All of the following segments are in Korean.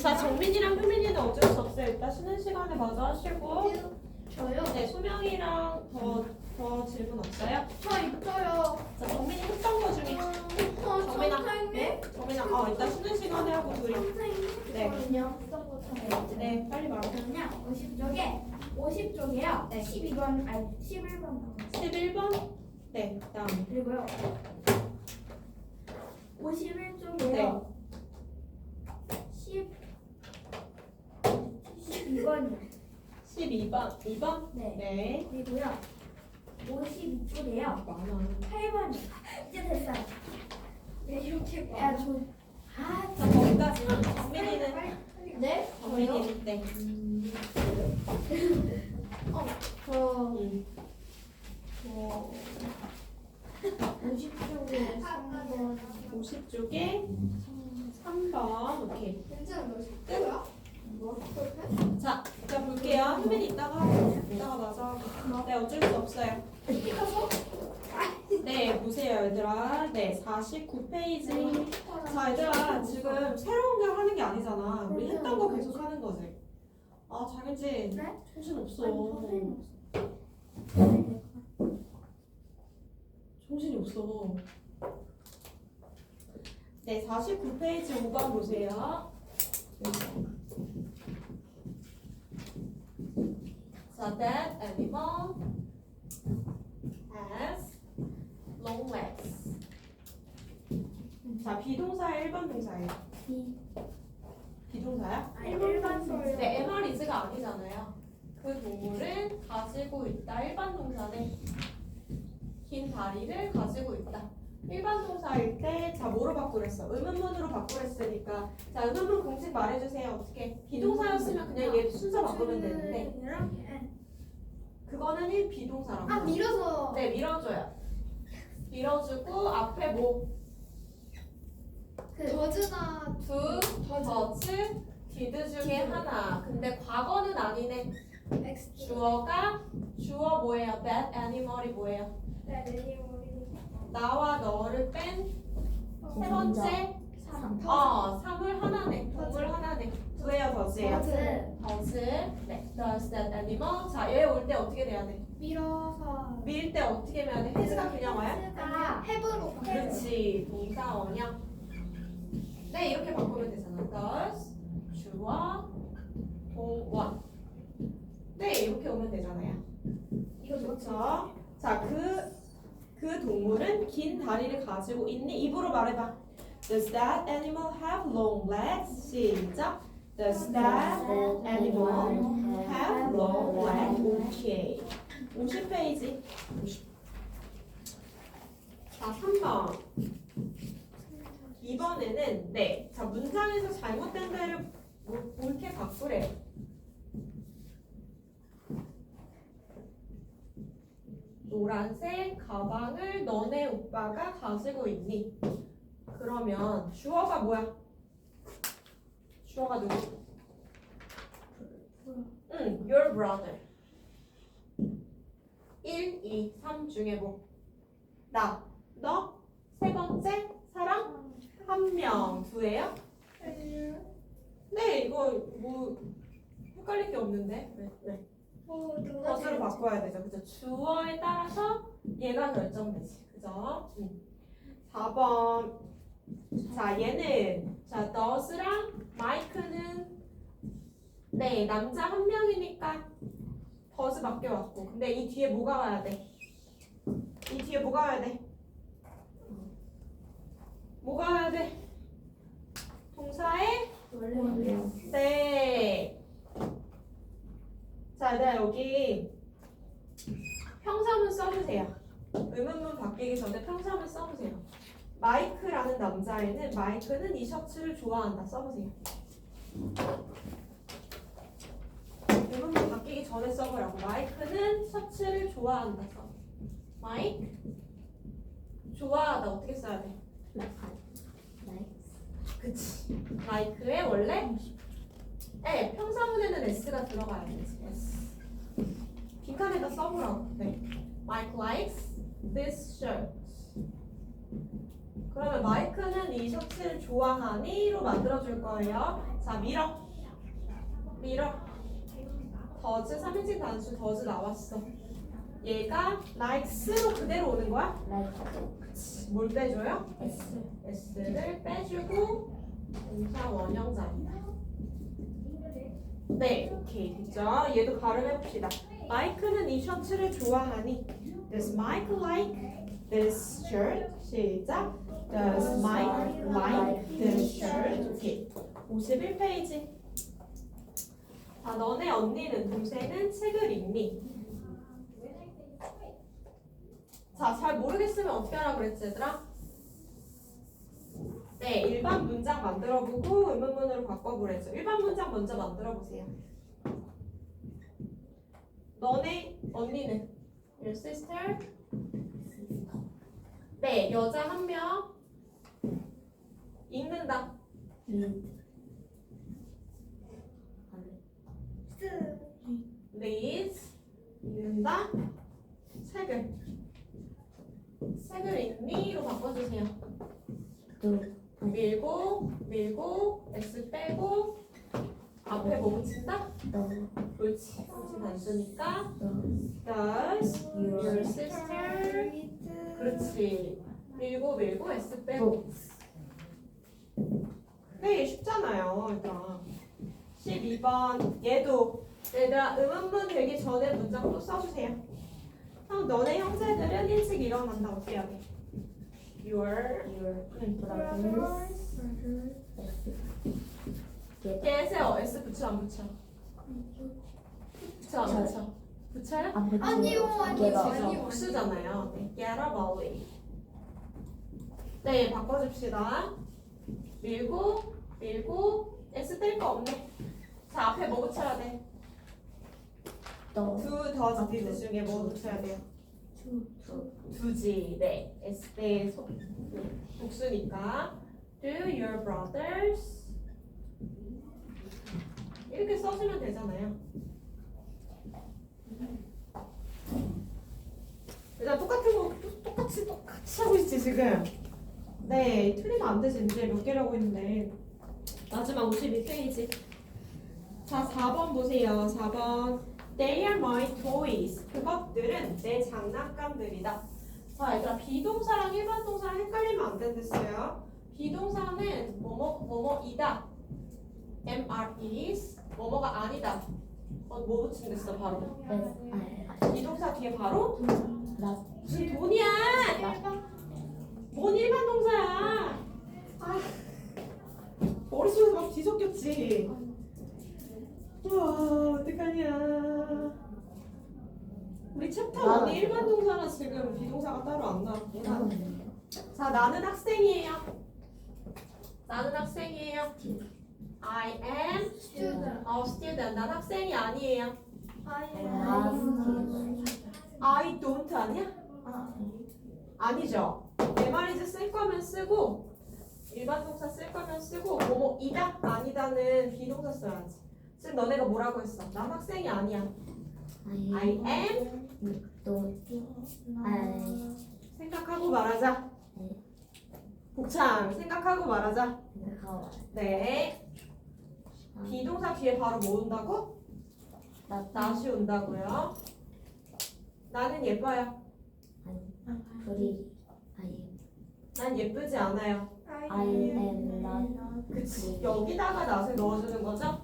자, 정민이랑 효민이는 어쩔 수 없어요. 일단 쉬는 시간에 마저 하시고. 저요? 네, 소명이랑 더, 더 질문 없어요? 저 있어요. 자, 정민이 했던 거 중에. 어, 정민아, 선생님. 네? 정민아, 어, 일단 쉬는 시간에 하고 둘이. 선생님. 네. 저는요. 네, 빨리 말해. 저는요. 50쪽에 50쪽이에요. 네. 12번 아니 11번 11번? 네, 그 다음에. 그리고요. 51쪽이에요. 네. 12번이요. 12번. 2번? 네. 네. 그리고요. 52쪽이에요. 많아. 8번이요. 이제 됐어요. 왜 이렇게 야, 저 아, 자, 거기까지만. 정민이는? 네? 정민이는? 네. 저 음. 어, 50쪽에 3번 50쪽에 3번. 오케이. 괜찮아 너10 자, 자 볼게요. 효민이 이따가 이따가 마저. 네, 어쩔 수 없어요. 네, 보세요, 얘들아. 네, 49페이지. 자, 얘들아, 지금 새로운 걸 하는 게 아니잖아. 우리 했던 거 계속 하는 거지. 아, 장현진. 네? 정신 없어. 정신이 없어. 네, 49페이지 5번 보세요. 2번 has long legs. 자, 비동사 1번 동사예요. 비동사야? 아, 일반 소요. 네, MR이즈가 아니잖아요. 그 동물은 가지고 있다. 일반 동사는 긴 다리를 가지고 있다. 일반 동사일 때, 자, 뭐로 바꾸랬어? 의문문으로 바꾸랬으니까. 자, 의문문 공식 말해주세요. 어떻게? 비동사였으면 그냥 얘 순서 바꾸면 되는데. 그거는 1 비동사라고. 아 밀어서 네, 밀어줘요. 밀어주고, 앞에 뭐, 그 더즈나 두, 더즈, 디드 중에 하나. 근데 과거는 아니네. 엑스 주어가, 주어 뭐예요? That animal이 뭐예요? 네 레니머리 나와 너를 뺀 세 번째 어 사물 하나네 동물 하나네 더즈 더즈 네 does that animal 자 얘 올 때 어떻게 돼야 돼? 밀어서 밀 때 어떻게 해야 돼? 해즈가 그냥 와요? 아 해부로 그렇지 동사 원형 네 이렇게 바꾸면 되잖아 does 주어 동원 네 이렇게 오면 되잖아요 이거 그렇죠 자 그 그 동물은 긴 다리를 가지고 있니? 입으로 말해봐. Does that animal have long legs? 시작. Does that animal have long legs? 오케이. 50페이지. 50. 자, 3번. 이번에는 네. 자, 문장에서 잘못된 데를 뭐- 옳게 바꾸래. 노란색 가방을 너네 오빠가 가지고 있니? 그러면 주어가 뭐야? 주어가 누구? 응, your brother. 1, 2, 3 중에 뭐? 나, 너, 세 번째, 사람, 한 명, 두예요? 네, 이거 뭐 헷갈릴 게 없는데. 네, 네. 것으로 바꿔야 되죠. 그죠? 주어에 따라서 얘가 결정되지. 그죠? 음. 4번. 자, 얘는 자, 너스랑 마이크는 네, 남자 한 명이니까 더스 맡겨왔고. 근데 이 뒤에 뭐가 와야 돼? 이 뒤에 뭐가 와야 돼? 뭐가 와야 돼? 동사에 네. 자, 네, 여기 평사문 써주세요. 의문문 바뀌기 전에 평사문 써보세요. 마이크라는 남자애는 마이크는 이 셔츠를 좋아한다. 써보세요. 의문문 바뀌기 전에 써보라고. 마이크는 셔츠를 좋아한다. 써. 마이크 좋아하다 어떻게 써야 돼? 그치. 마이크의 원래 네, 평사문에는 s가 들어가야 되지. S. 빈칸에다 써보라고. 네. Mike likes this shirt. 그러면 마이크는 이 셔츠를 좋아하니?로 만들어줄 거예요. 자, 밀어. 밀어. 더즈 3인칭 단수 더즈 나왔어. 얘가 likes로 그대로 오는 거야? like 뭘 빼줘요? S s를 빼주고 동사 원형자입니다. 네, 오케이. 됐죠? 얘도 발음해봅시다. 마이크는 이 셔츠를 좋아하니? Does Mike like this shirt? 시작. Does Mike like this shirt? 오케이. 51페이지. 자, 너네 언니는 동생은 책을 읽니? 자, 잘 모르겠으면 어떻게 하라 그랬지, 얘들아? 네, 일반 문장 만들어보고 의문문으로 바꿔보래죠. 일반 문장 먼저 만들어보세요. 너네 언니는 your sister 네, 여자 한 명 읽는다. read reads 읽는다. 책을 책을 읽니로 바꿔주세요. 밀고 밀고 s 빼고 앞에 뭐 붙인다? 옳지. 그렇지 단수니까 the does your sister 그렇지. 밀고 밀고 s 빼고 네 쉽잖아요. 일단 12번 얘도 얘들아 음음문 되기 전에 문장 또 써주세요. 그럼 너네 형제들은 일찍 일어난다 어떻게 해야 돼? Your 응. brothers get 깨세요. S 붙여 안 붙여? 붙여 안 붙여? 붙여요? 아니요, 아니요? 아니요. 복수잖아요. 네, get early. 네, 바꿔줍시다. 밀고, 밀고, S 뗄 거 없네. 자, 앞에 뭐 붙여야 돼? the 두, 더즈, 디드 중에 뭐 붙여야 돼요? 두지. 네, S 대 소, 네, 복수니까. Do your brothers 이렇게 써주면 되잖아요. 일단 똑같은 거 똑- 똑같이 똑같이 하고 있지 지금. 네, 틀리면 안 되지 이제 몇 개라고 했는데 마지막 52페이지. 자, 4번 보세요. 4번. They are my toys. 그것들은 내 장난감들이다. 자, 얘들아 비동사랑 일반 동사랑 헷갈리면 안 된댔어요. 비동사는 뭐뭐 뭐뭐이다. MR is 뭐뭐가 아니다. 어, 뭐 붙인댔어 바로. I 비동사 뒤에 바로 not 무슨 돈이야? 뭔 일반 동사야? 아, 머릿속에서 막 뒤섞였지. 우와, 어떡하냐. 우리 챕터 나는 1이 일반 동사라 지금 비동사가 따로 안 나왔구나. 자, 나는 학생이에요. 나는 학생이에요. I am student. a student. 난 학생이 아니에요. I am I don't 아니야? 아니죠. 내 말이지 쓸 거면 쓰고 일반 동사 쓸 거면 쓰고 뭐뭐 이다 아니다는 비동사 써야지. 지금 너네가 뭐라고 했어? 난 학생이 아니야. I am I 생각하고 말하자. 네. 복창 생각하고 말하자. 네. 비동사 뒤에 바로 뭐 온다고? 나 낫이 온다고요. 나는 예뻐요. pretty I 난 예쁘지 않아요. I am not 그치. 여기다가 낫을 넣어주는 거죠?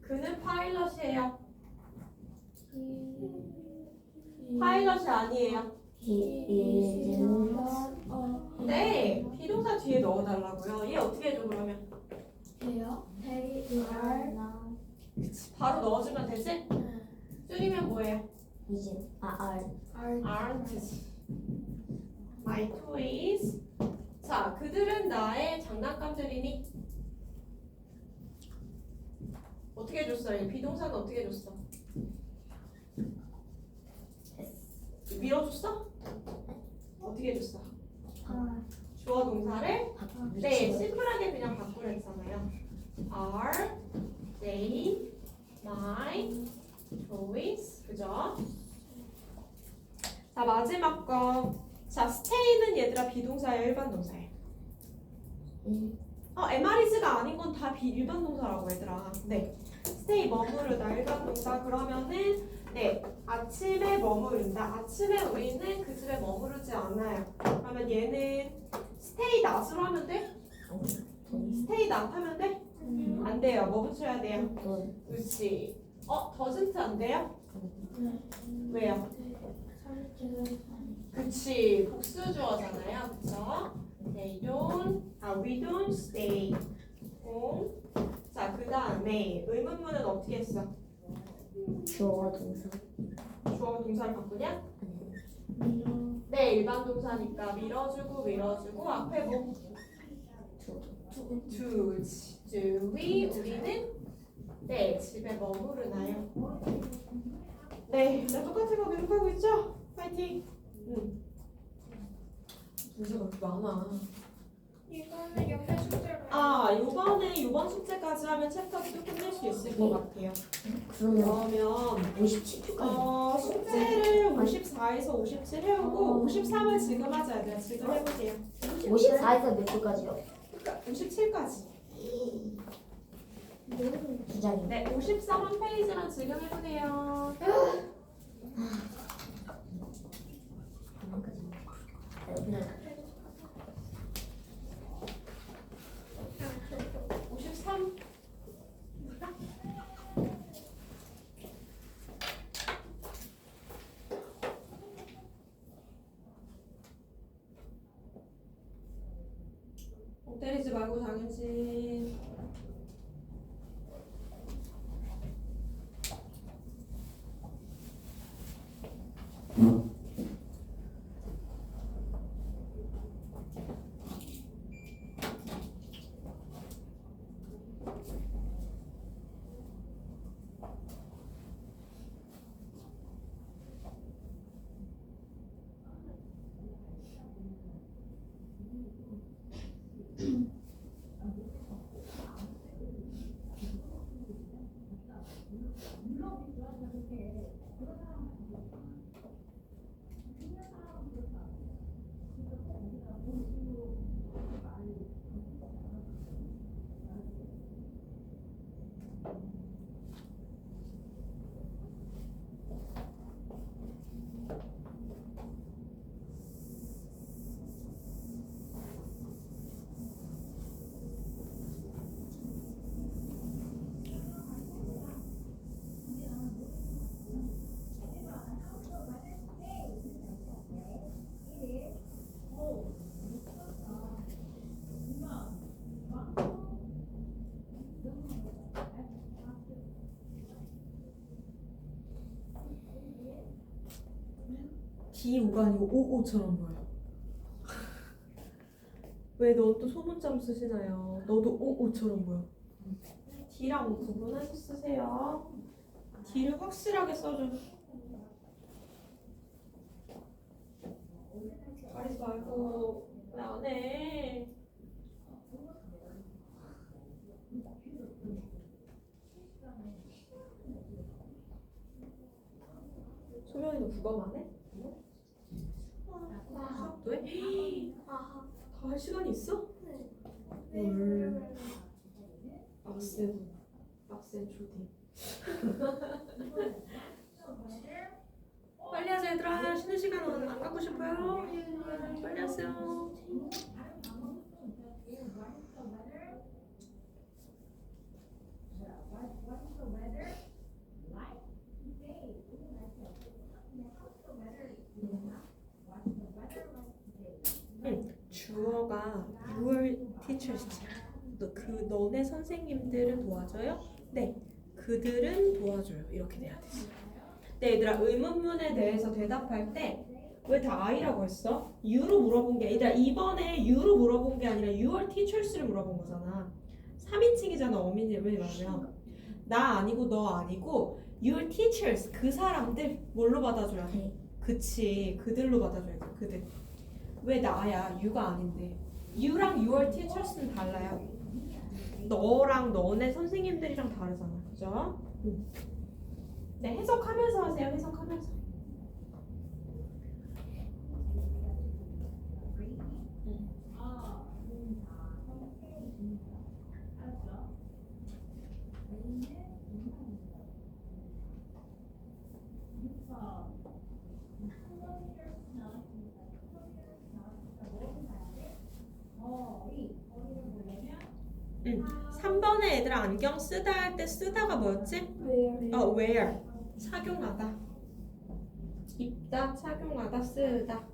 그는 파일럿이에요. 파일럿이 아니에요. he isn't 네, 비동사 뒤에 넣어달라고요. 얘 어떻게 해줘 그러면? They are 바로 넣어주면 되지? 줄이면 뭐예요? isn't 아 are aren't. My toys. 자, 그들은 나의 장난감들이니? 어떻게 해줬어? 이 비동사는 어떻게 해줬어? 밀어줬어? 어떻게 해줬어? 주어 동사를 네, 심플하게 그냥 바꾸랬잖아요. Are they my toys? 그죠? 자, 마지막 거. 자, stay는 얘들아 비동사야 일반 동사야. 일. 어, MR이즈가 아닌 건다 비일반 동사라고 얘들아. 네. stay 머무르다 일반 동사 그러면은 네 아침에 머무른다. 아침에 우리는 그 집에 머무르지 않아요. 그러면 얘는 stay not으로 하면 돼? stay not 하면 돼? 안 돼요. 뭐 붙여야 돼요? 돈. 그렇지. 어, doesn't 안 돼요? 왜요? 그치. 복수 주어잖아요. 그쵸? They don't, 아, we don't stay home. 자, 그 다음에 의문문은 어떻게 했어? 주어와 동사. 주어 동사를 바꾸냐? 네, 일반 동사니까 밀어주고 밀어주고 앞에 뭐? 주. do, do we, 우리는 네, 집에 머무르나요? 네, 자, 똑같은 거 계속하고 있죠? 파이팅! 응. 문제가 그렇게 많아. 이거는 옆에 숙제로. 아, 요번에 요번 숙제까지 하면 챕터도 끝낼 수 있을 것 같아요. 그러면 그러면 57초까지. 어, 숙제를 54에서 57 해오고 어. 53을 지금 하자. 내가 지금 해볼게요. 54에서 몇 초까지요? 그러니까 57까지. 두 장이. 네, 53한 페이지만 지금 해보세요. 그만까지. 네, 그냥 53. 어, 때리지 말고 당연히. D5가 아니고 55처럼 보여. 왜 너 또 소문점 쓰시나요? 너도 55처럼 보여. D랑 O 구분해서 쓰세요. D를 확실하게 써줘. 가리지 말고 왜 안 해? 소명이 너 국어 안 해? 수업도 해? 아, 다 할 시간이 있어? 네. 헐. 빡센 빡센 초딩 빨리 하자 얘들아 쉬는 시간 안, 안 갖고 싶어요? 빨리 하세요 응, 주어가 너, 그 너네 선생님들은 도와줘요? 네 그들은 도와줘요 이렇게 돼야 되지 네 얘들아 의문문에 대해서 대답할 때 왜 다 I라고 했어? You로 물어본 게 얘들아 이번에 You로 물어본 게 아니라 your teachers를 물어본 거잖아 3인칭이잖아 어민이 왜냐면 나 아니고 너 아니고 your teachers 그 사람들 뭘로 받아줘야 돼? 네. 그치 그들로 받아줘야 돼 그들 왜 나야 you가 아닌데 you랑 your teachers는 달라요 너랑 너네 선생님들이랑 다르잖아 그죠? 응. 네 해석하면서 하세요 해석하면서 응. 3번에 얘들아 안경 쓰다 할 때 쓰다가 뭐였지? 어, wear. 착용하다. 입다, 착용하다, 쓰다.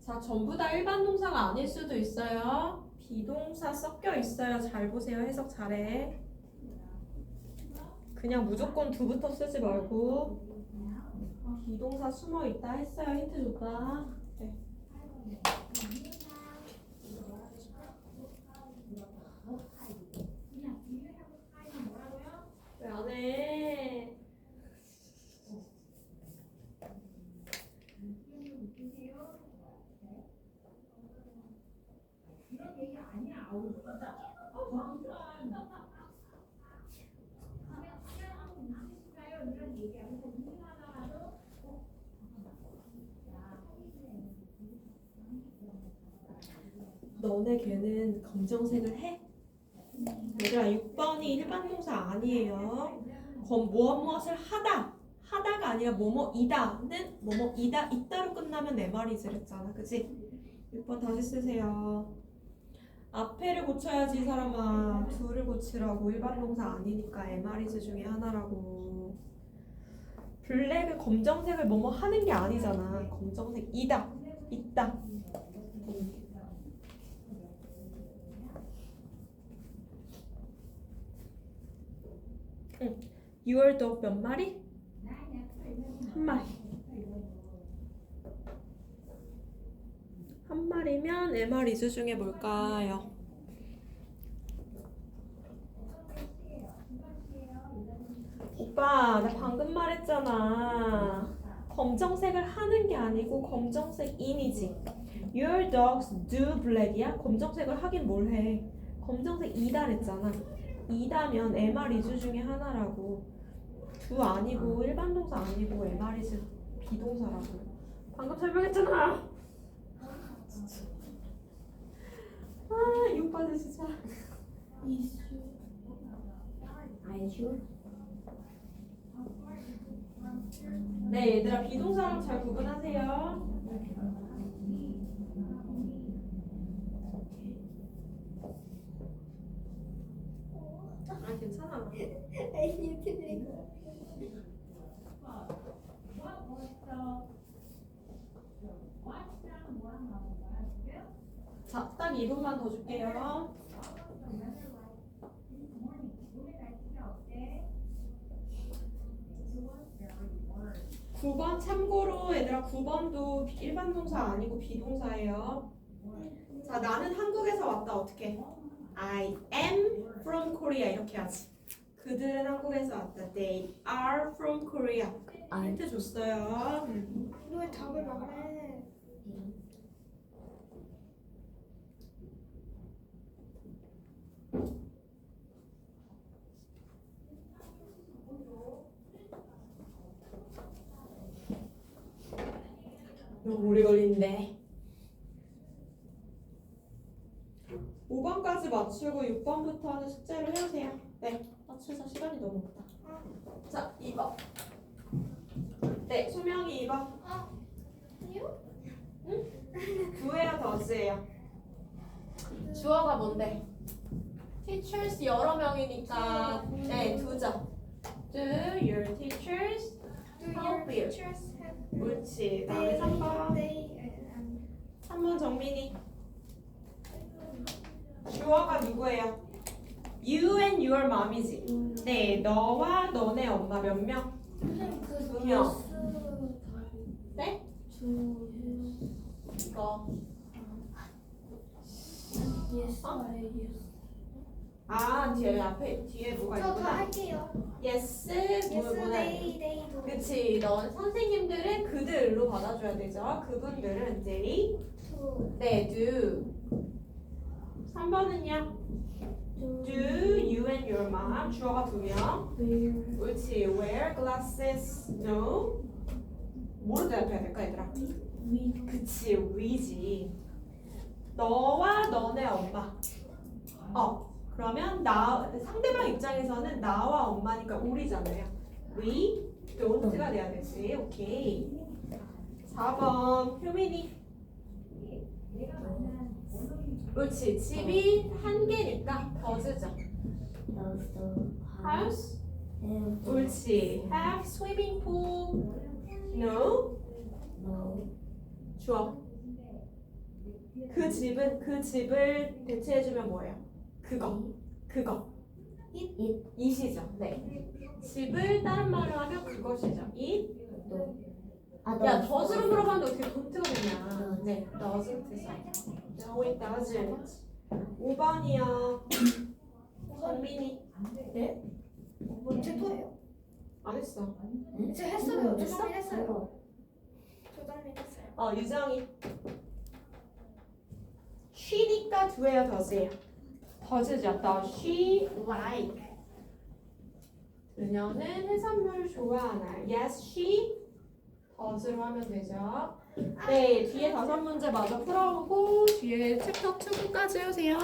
자, 전부 다 일반 동사가 아닐 수도 있어요. 비동사 섞여 있어요. 잘 보세요. 해석 잘해. 그냥 무조건 두부터 쓰지 말고 비동사 숨어 있다 했어요. 힌트 줬다. 네. 왜 안 해? 너네 걔는 검정색을 해? 얘들아 6번이 일반 동사 아니에요. 검 무엇 무엇을 하다 하다가 아니라 뭐뭐이다는 뭐뭐이다 있다로 끝나면 내 말이지 그랬잖아 그치? 6번 다시 쓰세요. 앞에를 고쳐야지 이 사람아 둘을 고치라고 일반 동사 아니니까 MR이즈 중에 하나라고 블랙을 검정색을 뭐뭐 하는 게 아니잖아 검정색 이다 있다 응. Your dog 몇 마리? 한 마리. 한 마리면 MR 이즈 중에 뭘까요? 오빠, 나 방금 말했잖아. 검정색을 하는 게 아니고 검정색 인이지. Your dogs do black이야? 검정색을 하긴 뭘 해? 검정색 이다 그랬잖아. 이다면 MR 이즈 중에 하나라고. 두 아니고 일반 동사 아니고 MR 이즈 비동사라고. 방금 설명했잖아. 진짜. 아, 이 오빠들 진짜. 아이슈. 네, 얘들아 비동사랑 잘 구분하세요. 아, 괜찮아. 틀린 거. 자, 딱 2분만 더 줄게요. 구 번 참고로 얘들아 9번도 일반 동사 아니고 비동사예요. 자, 나는 한국에서 왔다 어떻게? I am from Korea 이렇게 하지. 그들은 한국에서 왔다. They are from Korea. 아, 힌트 줬어요. 음. 왜 답을 말해? 너무 오래 걸린대. 5번까지 맞추고 6번부터 하는 숙제를 해주세요. 네, 맞추자 시간이 너무 없다. 자, 2번. 네, 소명이 2번. 아니요? 구애야 더즈예요. 주어가 뭔데? teachers 여러 명이니까 네, 두죠. Do your teachers Do Help your you. teachers 옳지. 다음에 they 3번. they um, 3번 정민이. 주어가 누구예요? You and your mom이지. 네, 너와 너네 엄마 몇 명? 선생님 그두 명. 네? 주 이거. 예스 어? 예스 아, 뒤에 앞에 뒤에 뭐가 저도 있구나. 할게요 Yes, 뭐 뭐나. they they도 그치. 넌 선생님들은 그들로 받아줘야 되죠. 그분들은 they, 두 네, do. 3번은요? Do you and your mom? 주어가 두 명. 옳지. Wear glasses. No. 뭐로 대답해야 될까, 얘들아? we 그치, we지. 너와 너네 엄마. 어. 그러면 나 상대방 입장 입장에서는 나와 엄마니까 우리잖아요. We don't가 돼야 되지. 오케이. 4번 효민이. 옳지. 집이 한 개니까 더즈죠. House. 옳지. Have swimming pool. No 주어. 그 집은 그 집을 대체해주면 뭐예요? 그거. 그거. it 이시죠. 네. 집을 다른 말로 하면 그것이죠. 아 야, does does로 물어봤는데 어떻게 don't가 되냐? does. 네, doesn't. No, it doesn't. 5번이요. 선민이. 네? 언제 또예요? 안 했어. 제 했어요. 했어. 조정민 했어요. 어, 유정이. she니까 do예요, does예요? Does she like? 그녀는 해산물을 좋아하나요? Yes, she does로 하면 되죠. 네, 뒤에 다섯 문제 마저 풀어보고 뒤에 챕터 2까지 해주세요.